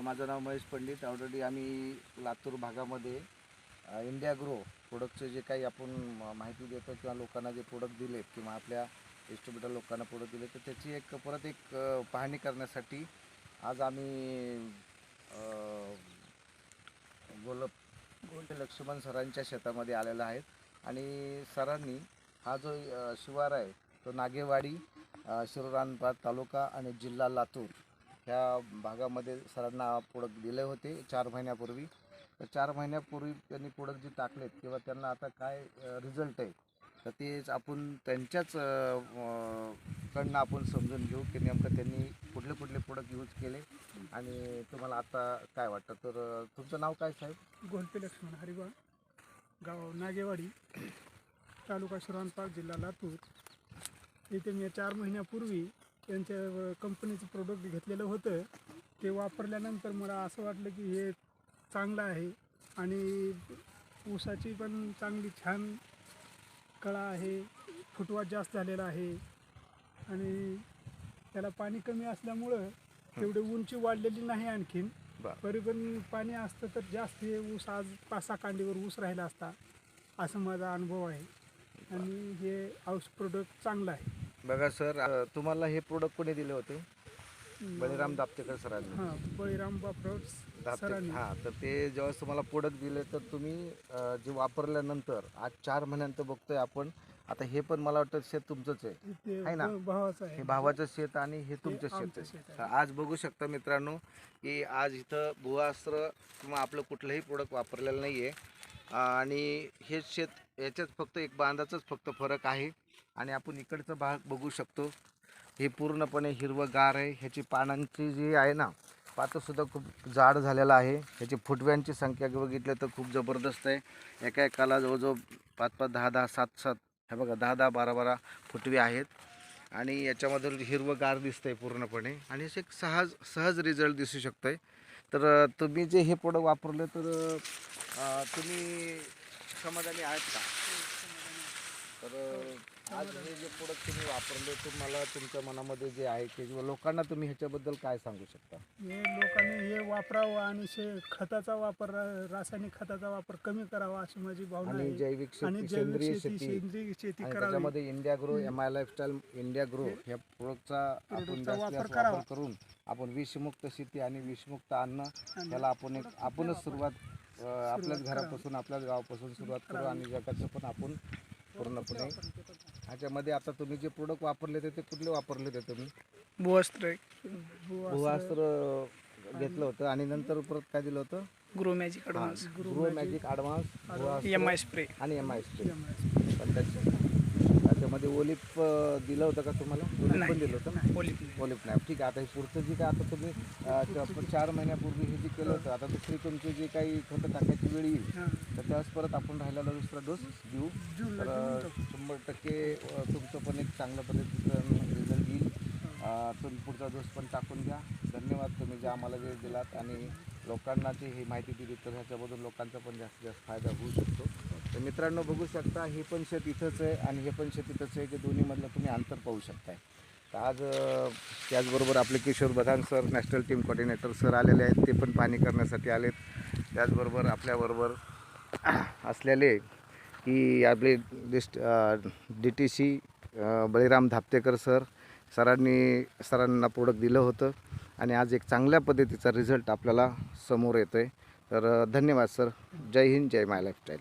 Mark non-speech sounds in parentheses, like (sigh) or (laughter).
माझं नाव महेश पंडित. ऑलरेडी आम्ही लातूर भागामध्ये इंडिया ग्रो प्रोडक्टचे जे काही आपण माहिती देतो किंवा लोकांना जे प्रोडक्ट दिलेत किंवा आपल्या डिस्ट्रीब्युटर लोकांना प्रोडक्ट दिले तर त्याची एक परत एक पाहणी करण्यासाठी आज आम्ही गोल गोलप लक्ष्मण सरांच्या शेतामध्ये आलेला आहेत आणि सरांनी हा जो शिवार आहे तो नागेवाडी अ, तालुका आणि जिल्हा लातूर ह्या भागामध्ये सरांना प्रोडक्ट दिले होते चार महिन्यापूर्वी. तर चार महिन्यापूर्वी त्यांनी प्रोडक्ट जे टाकलेत किंवा त्यांना आता काय रिझल्ट आहे तर तेच आपण त्यांच्याच कडनं आपण समजून घेऊ की नेमकं त्यांनी कुठले कुठले प्रोडक्ट यूज केले आणि तुम्हाला आता काय वाटतं? तर तुमचं नाव काय साहेब? गोलपे लक्ष्मण हरिवा गाव नागेवाडी तालुका शिरानपाक जिल्हा लातूर. इथे मी चार महिन्यापूर्वी त्यांच्या कंपनीचं प्रोडक्ट घेतलेलं होतं ते वापरल्यानंतर मला असं वाटलं की हे चांगलं आहे. आणि ऊसाची पण चांगली छान कळा आहे फुटवा जास्त झालेला आहे. आणि त्याला पाणी कमी असल्यामुळं तेवढी उंची वाढलेली नाही आणखीन. तरी पण पाणी असतं तर जास्त हे ऊस आज पाच सहा कांडीवर ऊस राहिला असता असं माझा अनुभव आहे. आणि हे औषध प्रोडक्ट चांगलं आहे. बघा सर तुम्हाला हे प्रोडक्ट कोणी दिले होते? बळीराम दाप्तेकर सरांनी. हां बळीराम बापराव दाप्ते सरांनी. हां तर ते जेव्हा तुम्हाला प्रोडक्ट दिले तर तुम्ही अ, जे वापरल्यानंतर आज चार महिन्यानंतर बघतोय आपण आता हे पण मला वाटतं शेत तुमचंच आहे. ते आहे ना? भावाचं आहे. हे भावाचं शेत आणि हे तुमचं शेत आमचं आहे. शेत तर. आज बघू शकता मित्रांनो की आज इथं भुवास्त्र किंवा आपलं कुठलंही प्रोडक्ट वापरलेलं नाही आहे आणि हे शेत याच्यात फक्त एक बांधाचाच फक्त फरक आहे. आणि आपण इकडचा भाग बघू शकतो. हे पूर्णपणे हिरवंगार आहे. ह्याची पानांची जी आहे ना पातंसुद्धा खूप जाड झालेलं आहे. ह्याची फुटव्यांची संख्या बघितलं तर खूप जबरदस्त आहे. एका एकाला जवळजवळ पाच पाच दहा दहा सात सात हे बघा दहा दहा बारा बारा फुटवे आहेत. आणि याच्यामधून हिरवंगार आहे पूर्णपणे. आणि असे एक सहज सहज रिझल्ट दिसू शकतोय. तर तुम्ही जे हे प्रोडक्ट वापरले तर तुम्ही समाधानी आहेत का? तर आज हे जे प्रोडक्ट तुम्ही वापरले तुम्हाला तुमच्या मनामध्ये जे आहे ते किंवा लोकांना तुम्ही ह्याच्याबद्दल काय सांगू शकता? हे लोकांनी हे वापरावं आणि शे खताचा वापर रासायनिक खताचा वापर कमी करावा अशी माझी भावना आणि आहे. जैविक आणि शेती जैविक सेंद्रिय शेती शेती. सेंद्रिय शेती आणि करावी. त्याच्यामध्ये India grow M I lifestyle India grow ह्या प्रोडक्टचा आपण जास्तीत वापर जास्त करावा. वापर करून आपण विषमुक्त शेती आणि विषमुक्त अन्न आणि त्याला आपण एक आपणच सुरुवात अ, आपल्याच करावी. घरापासून आपल्याच गावापासून सुरुवात करू आणि जगाचं पण आपण पूर्णपणे. ह्याच्यामध्ये आता तुम्ही जे प्रोडक्ट वापरले ते ते कुठले वापरले ते तुम्ही? भूवस्त्र भुवा भुवास्त्र घेतलं होतं आणि नंतर परत काय दिलं होतं? Grow magic advance grow magic advance M I spray आणि एम आय स्प्रे पण त्याच्या त्याच्यामध्ये ओलिप दिलं होतं का तुम्हाला? ओलिप पण नाही. दिलं होतं ना? ओलिप ओलिप नाही. ठीक आहे आता हे पुढचं जे काय आता तुम्ही अ, च- चार महिन्यापूर्वी हे जे केलं होतं आता दुसरी तुमची जी काही खतं टाकायची वेळ येईल हां. तर त्यावेळेस परत आपण राहिलेला दुसरा डोस देऊ. जूनला तर देऊन अ, टाकू. शंभर टक्के अ, तुमचं पण एक चांगल्या पद्धतीचं रिझल्ट येईल. अ, तुम्ही पुढचा डोस पण टाकून घ्या. धन्यवाद तुम्ही जे आम्हाला वेळ दिलात आणि लोकांना जी ही माहिती दिली तर ह्याच्यामधून लोकांचा पण जास्तीत जास्त फायदा होऊ शकतो. तर मित्रांनो बघू शकता हे पण शेत इथंच आहे आणि हे पण शेत इथंच आहे की दोन्हीमधलं तुम्ही अंतर पाहू शकताय. तर आज त्याचबरोबर आपले Kishor Badhan sir national team coordinator sir आलेले आहेत ते पण पाहणी करण्यासाठी आलेत. त्याचबरोबर आपल्याबरोबर (clears throat) असलेले की आपले dist D T C Baliram Dhaptekar sir सरांनी सरांना प्रोडक्ट दिलं होतं आणि आज एक चांगल्या पद्धतीचा रिझल्ट आपल्याला समोर येतो आहे तर धन्यवाद sir. Jai Hind Jai my lifestyle.